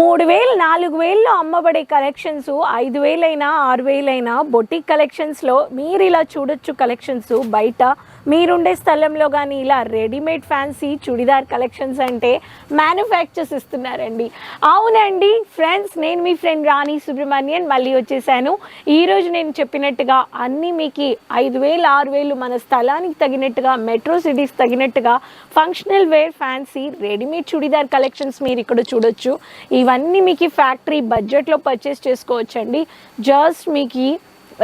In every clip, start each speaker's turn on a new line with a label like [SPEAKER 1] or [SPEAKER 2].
[SPEAKER 1] మూడు వేలు నాలుగు వేల్లో అమ్మబడే కలెక్షన్స్ ఐదు వేలైనా ఆరు వేలైనా బొటిక్ కలెక్షన్స్లో మీరు ఇలా చూడొచ్చు కలెక్షన్స్ బయట. మీరుండే స్థలంలో కానీ ఇలా రెడీమేడ్ ఫ్యాన్సీ చుడిదార్ కలెక్షన్స్ అంటే మ్యానుఫ్యాక్చర్స్ ఇస్తున్నారండి. అవునండి ఫ్రెండ్స్ నేను మీ ఫ్రెండ్ రాణి సుబ్రహ్మణ్యన్ మళ్ళీ వచ్చేసాను. ఈరోజు నేను చెప్పినట్టుగా అన్నీ మీకు ఐదు వేలు ఆరు వేలు మన స్థలానికి తగినట్టుగా మెట్రో సిటీస్ తగినట్టుగా functional wear fancy readymade churidar collections మీరు ఇక్కడ చూడొచ్చు. ఇవన్నీ మీకు ఫ్యాక్టరీ బడ్జెట్లో పర్చేస్ చేసుకోవచ్చండి. జస్ట్ మీకు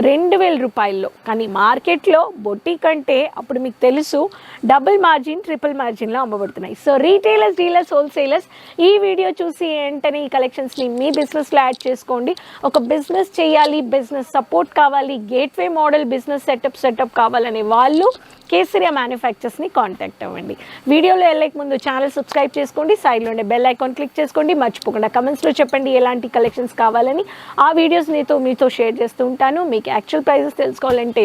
[SPEAKER 1] రెండు వేల రూపాయల్లో. కానీ మార్కెట్లో బొట్టి కంటే అప్పుడు మీకు తెలుసు డబుల్ మార్జిన్ ట్రిపుల్ మార్జిన్లో అమ్మబడుతున్నాయి. సో రీటైలర్స్ డీలర్స్ హోల్సేలర్స్ ఈ వీడియో చూసి వెంటనే ఈ కలెక్షన్స్ని మీ బిజినెస్లో యాడ్ చేసుకోండి. ఒక బిజినెస్ చేయాలి బిజినెస్ సపోర్ట్ కావాలి gateway model business setup setup కావాలనే వాళ్ళు కేసరియా మ్యానుఫ్యాక్చర్స్ని కాంటాక్ట్ అవ్వండి. వీడియోలో వెళ్ళక ముందు ఛానల్ సబ్స్క్రైబ్ చేసుకోండి సైడ్లో ఉండే బెల్ ఐకాన్ క్లిక్ చేసుకోండి మర్చిపోకుండా కమెంట్స్లో చెప్పండి ఎలాంటి కలెక్షన్స్ కావాలని. ఆ వీడియోస్ నీతో మీతో షేర్ చేస్తూ ఉంటాను. మీకు యాక్చువల్ ప్రైజెస్ తెలుసుకోవాలంటే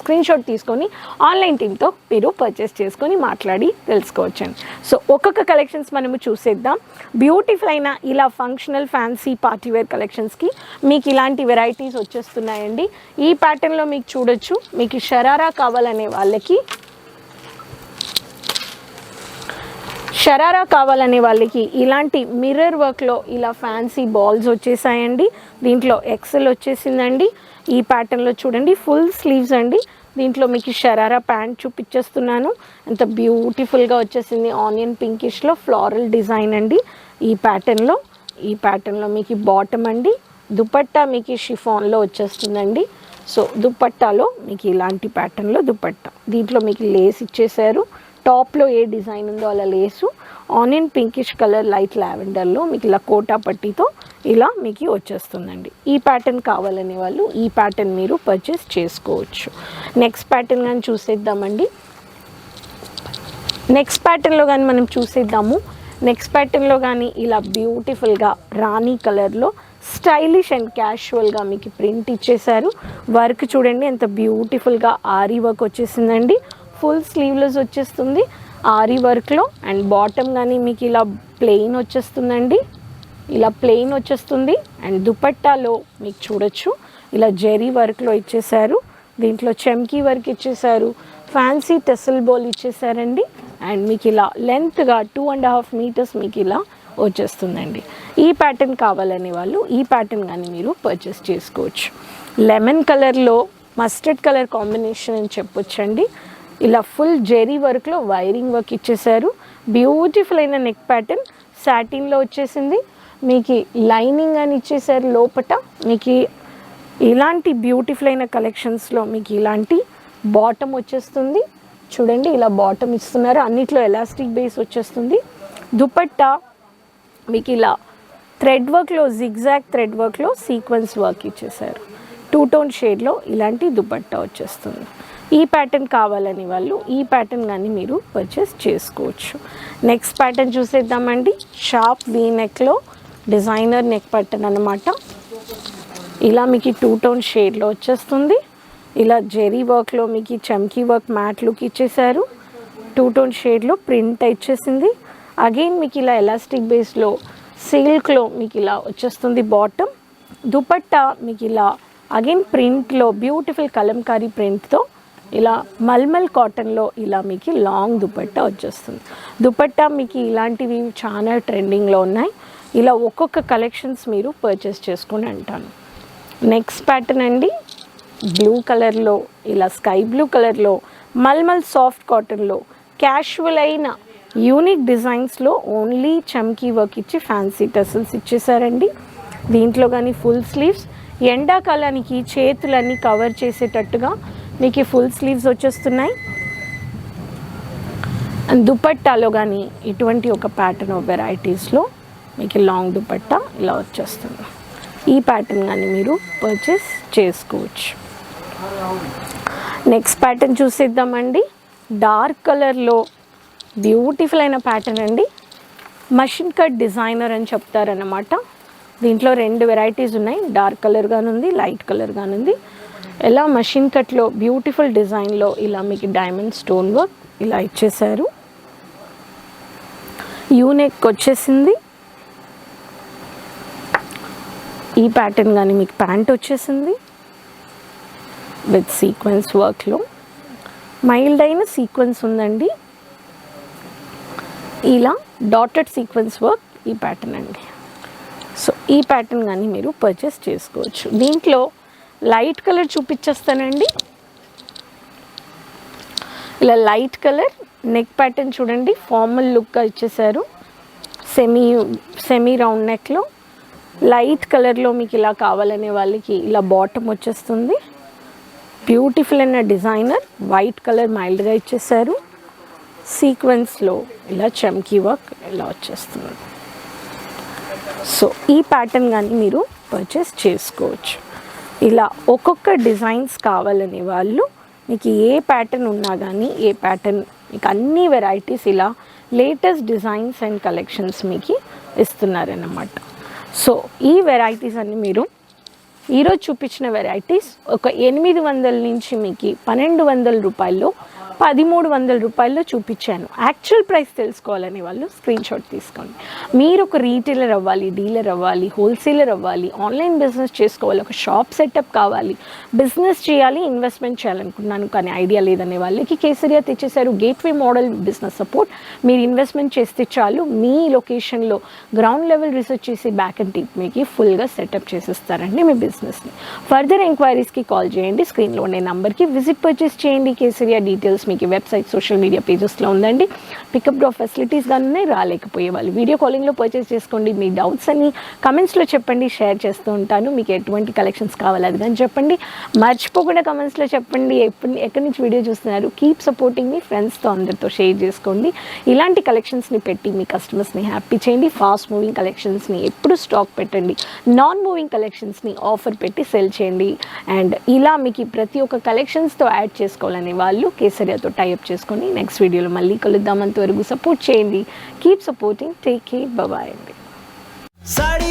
[SPEAKER 1] స్క్రీన్ షాట్ తీసుకొని ఆన్లైన్ టీమ్తో మీరు పర్చేస్ చేసుకొని మాట్లాడి తెలుసుకోవచ్చండి. సో ఒక్కొక్క కలెక్షన్స్ మనము చూసేద్దాం. బ్యూటిఫుల్ అయిన ఇలా ఫంక్షనల్ ఫ్యాన్సీ పార్టీవేర్ కలెక్షన్స్కి మీకు ఇలాంటి వెరైటీస్ వచ్చేస్తున్నాయండి. ఈ ప్యాటర్న్లో మీకు చూడొచ్చు. మీకు షరారా కావాలనే వాళ్ళకి షరారా కావాలనే వాళ్ళకి ఇలాంటి మిర్రర్ వర్క్లో ఇలా ఫ్యాన్సీ బాల్స్ వచ్చేసాయండి. దీంట్లో ఎక్సెల్ వచ్చేసిందండి. ఈ ప్యాటర్న్లో చూడండి ఫుల్ స్లీవ్స్ అండి. దీంట్లో మీకు షరారా ప్యాంట్ చూపించేస్తున్నాను ఎంత బ్యూటిఫుల్గా వచ్చేసింది. ఆనియన్ పింకిష్లో ఫ్లారల్ డిజైన్ అండి ఈ ప్యాటర్న్లో. ఈ ప్యాటర్న్లో మీకు బాటమ్ అండి. దుపట్టా మీకు షిఫాన్లో వచ్చేస్తుందండి. సో దుపట్టాలో మీకు ఇలాంటి ప్యాటర్న్లో దుపట్టా. దీంట్లో మీకు లేస్ ఇచ్చేసారు టాప్లో ఏ డిజైన్ ఉందో అలా lace. Onion pinkish colour light లావెండర్లో మీకు ఇలా కోటా పట్టీతో ఇలా మీకు వచ్చేస్తుందండి. ఈ ప్యాటర్న్ కావాలనే వాళ్ళు ఈ ప్యాటర్న్ మీరు పర్చేస్ చేసుకోవచ్చు. నెక్స్ట్ ప్యాటర్న్ కానీ చూసేద్దామండి. నెక్స్ట్ ప్యాటర్న్లో కానీ మనం చూసేద్దాము. నెక్స్ట్ ప్యాటర్న్లో కానీ ఇలా బ్యూటిఫుల్గా రాణి కలర్లో స్టైలిష్ అండ్ క్యాషువల్గా మీకు ప్రింట్ ఇచ్చేశారు. వర్క్ చూడండి ఎంత బ్యూటిఫుల్గా ఆరీ వర్క్ వచ్చేసిందండి. ఫుల్ స్లీవ్లెస్ వచ్చేస్తుంది. ఆరీ వర్క్లో అండ్ బాటమ్ కానీ మీకు ఇలా ప్లెయిన్ వచ్చేస్తుందండి. ఇలా ప్లెయిన్ వచ్చేస్తుంది. అండ్ దుపట్టాలో మీకు చూడొచ్చు. ఇలా జెరీ వర్క్లో ఇచ్చేసారు దీంట్లో చెమ్కీ వర్క్ ఇచ్చేసారు ఫ్యాన్సీ టెసల్ బోల్ ఇచ్చేసారండి అండ్ మీకు ఇలా లెంత్గా టూ అండ్ హాఫ్ మీటర్స్ మీకు ఇలా వచ్చేస్తుందండి. ఈ ప్యాటర్న్ కావాలనే వాళ్ళు ఈ ప్యాటర్న్ కానీ మీరు పర్చేస్ చేసుకోవచ్చు. లెమన్ కలర్లో మస్టర్డ్ కలర్ కాంబినేషన్ అని చెప్పొచ్చండి. ఇలా ఫుల్ జెరీ వర్క్లో వైరింగ్ వర్క్ ఇచ్చేసారు బ్యూటిఫుల్ అయిన నెక్ ప్యాటర్న్ సాటిన్లో వచ్చేసింది. మీకు లైనింగ్ అని ఇచ్చేసారు లోపట. మీకు ఇలాంటి బ్యూటిఫుల్ అయిన కలెక్షన్స్లో మీకు ఇలాంటి బాటమ్ వచ్చేస్తుంది. చూడండి ఇలా బాటమ్ ఇస్తున్నారు. అన్నిట్లో ఎలాస్టిక్ బేస్ వచ్చేస్తుంది. దుపట్టా మీకు ఇలా థ్రెడ్ వర్క్లో జిగ్జాగ్ థ్రెడ్ వర్క్లో సీక్వెన్స్ వర్క్ ఇచ్చేసారు టూ టోన్ షేడ్లో ఇలాంటి దుపట్టా వచ్చేస్తుంది. ఈ ప్యాటర్న్ కావాలని వాళ్ళు ఈ ప్యాటర్న్ కానీ మీరు పర్చేస్ చేసుకోవచ్చు. నెక్స్ట్ ప్యాటర్న్ చూసేద్దామండి. షార్ప్ వీ నెక్లో డిజైనర్ నెక్ ప్యాటర్న్ అనమాట ఇలా మీకు టూ టోన్ షేడ్లో వచ్చేస్తుంది. ఇలా జెరీ వర్క్లో మీకు చమ్కీ వర్క్ మ్యాట్ లుక్ ఇచ్చేసారు టూ టోన్ షేడ్లో ప్రింట్ ఇచ్చేసింది. అగైన్ మీకు ఇలా ఎలాస్టిక్ బేస్లో సిల్క్లో మీకు ఇలా వచ్చేస్తుంది బాటమ్ దుపట్టా మీకు ఇలా అగైన్ ప్రింట్లో బ్యూటిఫుల్ కలంకారీ ప్రింట్తో ఇలా మల్మల్ కాటన్లో ఇలా మీకు లాంగ్ దుపట్టా వచ్చేస్తుంది. దుపట్టా మీకు ఇలాంటివి చాలా ట్రెండింగ్లో ఉన్నాయి. ఇలా ఒక్కొక్క కలెక్షన్స్ మీరు పర్చేస్ చేసుకుని అంటాను. నెక్స్ట్ ప్యాటర్న్ అండి. బ్లూ కలర్లో ఇలా స్కై బ్లూ కలర్లో మల్మల్ సాఫ్ట్ కాటన్లో క్యాషువల్ అయిన యూనిక్ డిజైన్స్లో ఓన్లీ చమ్కీ వర్క్ ఇచ్చి ఫ్యాన్సీ టెసల్స్ ఇచ్చేసారండి. దీంట్లో కానీ ఫుల్ స్లీవ్స్ ఎండాకాలానికి చేతులన్నీ కవర్ చేసేటట్టుగా మీకు ఫుల్ స్లీవ్స్ వచ్చేస్తున్నాయి. అండ్ దుపట్టాలో కానీ ఇటువంటి ఒక ప్యాటర్న్ ఆఫ్ వెరైటీస్లో మీకు లాంగ్ దుపట్టా ఇలా వచ్చేస్తుంది. ఈ ప్యాటర్న్ కానీ మీరు పర్చేస్ చేసుకోవచ్చు. నెక్స్ట్ ప్యాటర్న్ చూసేద్దామండి. డార్క్ కలర్లో బ్యూటిఫుల్ అయిన ప్యాటర్న్ అండి. మషిన్ కట్ డిజైనర్ అని చెప్తారన్నమాట. దీంట్లో రెండు వెరైటీస్ ఉన్నాయి. డార్క్ కలర్ ఉంది లైట్ కలర్ ఉంది ఎలా మషిన్ కట్లో బ్యూటిఫుల్ డిజైన్లో ఇలా మీకు డైమండ్ స్టోన్ వర్క్ ఇలా ఇచ్చేసారు యూనెక్ వచ్చేసింది. ఈ ప్యాటర్న్ కానీ మీకు ప్యాంట్ వచ్చేసింది. విత్ సీక్వెన్స్ వర్క్లో మైల్డ్ అయిన సీక్వెన్స్ ఉందండి. ఇలా డాటెడ్ సీక్వెన్స్ వర్క్ ఈ ప్యాటర్న్ అండి. సో ఈ ప్యాటర్న్ కానీ మీరు పర్చేస్ చేసుకోవచ్చు. దీంట్లో లైట్ కలర్ చూపించేస్తానండి. ఇలా లైట్ కలర్ నెక్ ప్యాటర్న్ చూడండి ఫార్మల్ లుక్గా ఇచ్చేసారు సెమీ సెమీ రౌండ్ నెక్లో. లైట్ కలర్లో మీకు ఇలా కావాలనే వాళ్ళకి ఇలా బాటమ్ వచ్చేస్తుంది. బ్యూటిఫుల్ అయిన డిజైనర్ వైట్ కలర్ మైల్డ్గా ఇచ్చేసారు సీక్వెన్స్లో ఇలా చమ్కీ వర్క్ ఇలా వచ్చేస్తుంది. సో ఈ ప్యాటర్న్ కానీ మీరు పర్చేస్ చేసుకోవచ్చు. ఇలా ఒక్కొక్క డిజైన్స్ కావాలనే వాళ్ళు మీకు ఏ ప్యాటర్న్ ఉన్నా కానీ ఏ ప్యాటర్న్ మీకు అన్ని వెరైటీస్ ఇలా లేటెస్ట్ డిజైన్స్ అండ్ కలెక్షన్స్ మీకు ఇస్తున్నారన్నమాట. సో ఈ వెరైటీస్ అన్ని మీరు ఈరోజు చూపించిన వెరైటీస్ ఒక ఎనిమిది వందల నుంచి మీకు పన్నెండు వందల రూపాయల్లో పదిమూడు వందల రూపాయల్లో చూపించాను. యాక్చువల్ ప్రైస్ తెలుసుకోవాలనే వాళ్ళు స్క్రీన్ షాట్ తీసుకోండి. మీరు ఒక రీటైలర్ అవ్వాలి డీలర్ అవ్వాలి హోల్సేలర్ అవ్వాలి ఆన్లైన్ బిజినెస్ చేసుకోవాలి ఒక షాప్ సెటప్ కావాలి బిజినెస్ చేయాలి ఇన్వెస్ట్మెంట్ చేయాలనుకున్నాను కానీ ఐడియా లేదనే వాళ్ళకి కేసరియా తెచ్చేశారు. గేట్వే మోడల్ బిజినెస్ సపోర్ట్ మీరు ఇన్వెస్ట్మెంట్ చేస్తే చాలు మీ లొకేషన్లో గ్రౌండ్ లెవెల్ రీసెర్చ్ చేసి బ్యాక్ అండ్ టీప్ మీకు ఫుల్గా సెటప్ చేసేస్తారండి మీ బిజినెస్ని ఫర్దర్ ఎంక్వైరీస్కి కాల్ చేయండి. స్క్రీన్లో ఉండే నెంబర్కి విజిట్ పర్చేస్ చేయండి. కేసరియా డీటెయిల్స్ మీకు వెబ్సైట్ సోషల్ మీడియా పేజెస్లో ఉందండి. పికప్ డ్రాప్ ఫెసిలిటీస్ కానీ రాలేకపోయేవాళ్ళు. రాలేకపోయే వాళ్ళు వీడియో కాలింగ్లో పర్చేస్ చేసుకోండి. మీ డౌట్స్ అన్ని కమెంట్స్లో చెప్పండి. షేర్ చేస్తూ ఉంటాను. మీకు ఎటువంటి కలెక్షన్స్ కావాలి అది కానీ చెప్పండి. మర్చిపోకుండా కమెంట్స్లో చెప్పండి. ఎప్పుడు ఎక్కడి నుంచి వీడియో చూస్తున్నారు? కీప్ సపోర్టింగ్ మీ ఫ్రెండ్స్తో అందరితో షేర్ చేసుకోండి. ఇలాంటి కలెక్షన్స్ని పెట్టి మీ కస్టమర్స్ని హ్యాపీ చేయండి. ఫాస్ట్ మూవింగ్ కలెక్షన్స్ని ఎప్పుడు స్టాక్ పెట్టండి. నాన్ మూవింగ్ కలెక్షన్స్ని ఆఫర్ పెట్టి సెల్ చేయండి. అండ్ ఇలా మీకు ప్రతి ఒక్క కలెక్షన్స్తో యాడ్ చేసుకోవాలనే వాళ్ళు కేసరి వాళ్ళతో టైప్ చేసుకొని నెక్స్ట్ వీడియోలో మళ్ళీ కలుద్దాం. అంతవరకు సపోర్ట్ చేయండి. కీప్ సపోర్టింగ్ టేక్ కేర్ బాబాయ్ అండి.
[SPEAKER 2] साड़ी